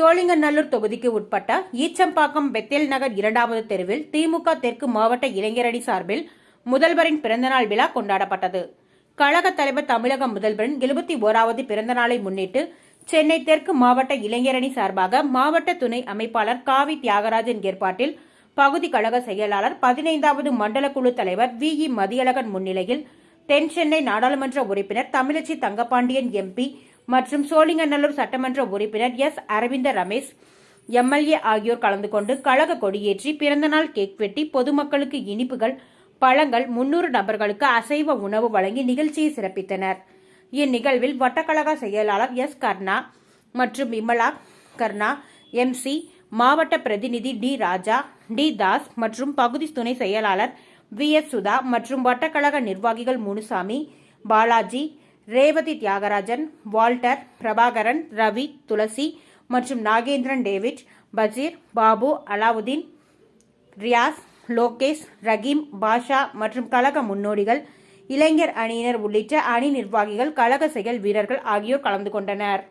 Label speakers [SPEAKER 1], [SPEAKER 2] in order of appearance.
[SPEAKER 1] சோழிங்கநல்லூர் தொகுதிக்கு உட்பட்ட ஈச்சம்பாக்கம் பெத்தேல் நகர் இரண்டாவது தெருவில் திமுக தெற்கு மாவட்ட இளைஞரணி சார்பில் முதல்வரின் பிறந்தநாள் விழா கொண்டாடப்பட்டது. கழக தலைவர் தமிழக முதல்வரின் எழுபத்தி ஓராவது பிறந்தநாளை முன்னிட்டு சென்னை தெற்கு மாவட்ட இளைஞரணி சார்பாக மாவட்ட துணை அமைப்பாளர் காவி தியாகராஜன் ஏற்பாட்டில் பகுதி கழக செயலாளர் பதினைந்தாவது மண்டல குழு தலைவர் வி இ மதியழகன் முன்னிலையில் தென் சென்னை நாடாளுமன்ற உறுப்பினர் தமிழச்சி தங்கபாண்டியன் எம்பி மற்றும் சோழிங்கநல்லூர் சட்டமன்ற உறுப்பினர் எஸ். அரவிந்த ரமேஷ் எம்எல்ஏ ஆகியோர் கலந்து கொண்டு கழக கொடியேற்றி பிறந்தநாள் கேக் வெட்டி பொதுமக்களுக்கு இனிப்புகள் பழங்கள் முன்னூறு நபர்களுக்கு அசைவ உணவு வழங்கி நிகழ்ச்சியை சிறப்பித்தனர். இந்நிகழ்வில் வட்டக்கழக செயலாளர் எஸ். கர்ணா மற்றும் விமலா கர்ணா எம்சி மாவட்ட பிரதிநிதி டி. ராஜா டி. தாஸ் மற்றும் பகுதி துணை செயலாளர் வி. எஸ். சுதா மற்றும் வட்டக்கழக நிர்வாகிகள் முனுசாமி பாலாஜி ரேவதி தியாகராஜன் வால்டர் பிரபாகரன் ரவி துளசி மற்றும் நாகேந்திரன் டேவிட் பஜீர் பாபு அலாவுதீன் ரியாஸ் லோகேஷ் ரஹீம் பாஷா மற்றும் கழக முன்னோடிகள் இளைஞர் அணியினர் உள்ளிட்ட அணி நிர்வாகிகள் கழக செயல் வீரர்கள் ஆகியோர் கலந்து கொண்டனர்.